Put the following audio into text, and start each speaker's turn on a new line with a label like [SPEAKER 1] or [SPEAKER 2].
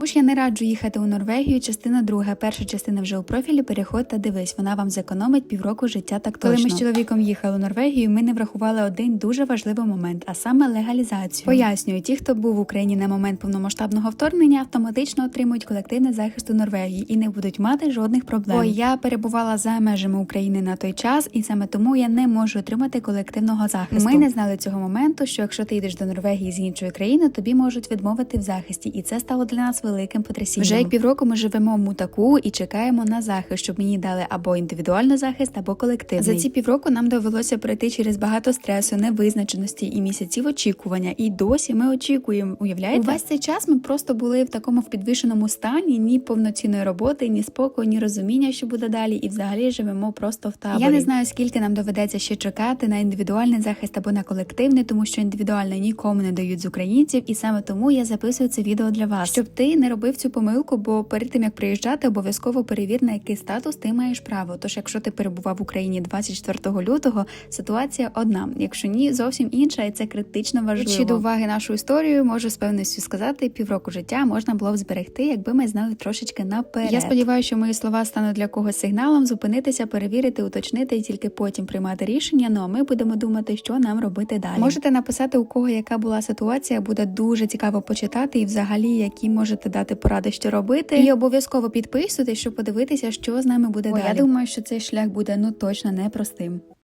[SPEAKER 1] Тож я не раджу їхати у Норвегію. Частина друга, перша частина вже у профілі. Переходь та дивись, вона вам зекономить півроку життя. Так точно. Коли ми з чоловіком їхали у Норвегію, ми не врахували один дуже важливий момент, а саме легалізацію. Пояснюю, ті, хто був в Україні на момент повномасштабного вторгнення, автоматично отримують колективний захист у Норвегії і не будуть мати жодних проблем. Бо я перебувала за межами України на той час, і саме тому я не можу отримати колективного захисту. Ми не знали цього моменту, що якщо ти йдеш до Норвегії з іншої країни, тобі можуть відмовити в захисті, і це стало для нас великим потрясінням. Вже як півроку ми живемо в мутаку і чекаємо на захист, щоб мені дали або індивідуальний захист, або колективний. За ці півроку нам довелося пройти через багато стресу, невизначеності і місяців очікування. І досі ми очікуємо. Уявляєте? Увесь цей час ми просто були в такому підвішеному стані, ні повноцінної роботи, ні спокою, ні розуміння, що буде далі, і взагалі живемо просто в таборі. Я не знаю, скільки нам доведеться ще чекати на індивідуальний захист або на колективний, тому що індивідуальний нікому не дають з українців, і саме тому я записую це відео для вас, щоб ти не робив цю помилку, бо перед тим як приїжджати, обов'язково перевір на який статус ти маєш право. Тож, якщо ти перебував в Україні 24 лютого, ситуація одна. Якщо ні, зовсім інша, і це критично важливо. Ще до уваги нашу історію, можу з певністю сказати, півроку життя можна було б зберегти, якби ми знали трошечки наперед. Я сподіваюся, що мої слова стануть для когось сигналом зупинитися, перевірити, уточнити і тільки потім приймати рішення. Ну а ми будемо думати, що нам робити далі. Можете написати у кого яка була ситуація, буде дуже цікаво почитати, і взагалі які можете дати поради, що робити. І обов'язково підписуйтесь, щоб подивитися, що з нами буде
[SPEAKER 2] Ой,
[SPEAKER 1] далі.
[SPEAKER 2] я
[SPEAKER 1] думаю, що цей шлях буде ну точно непростим.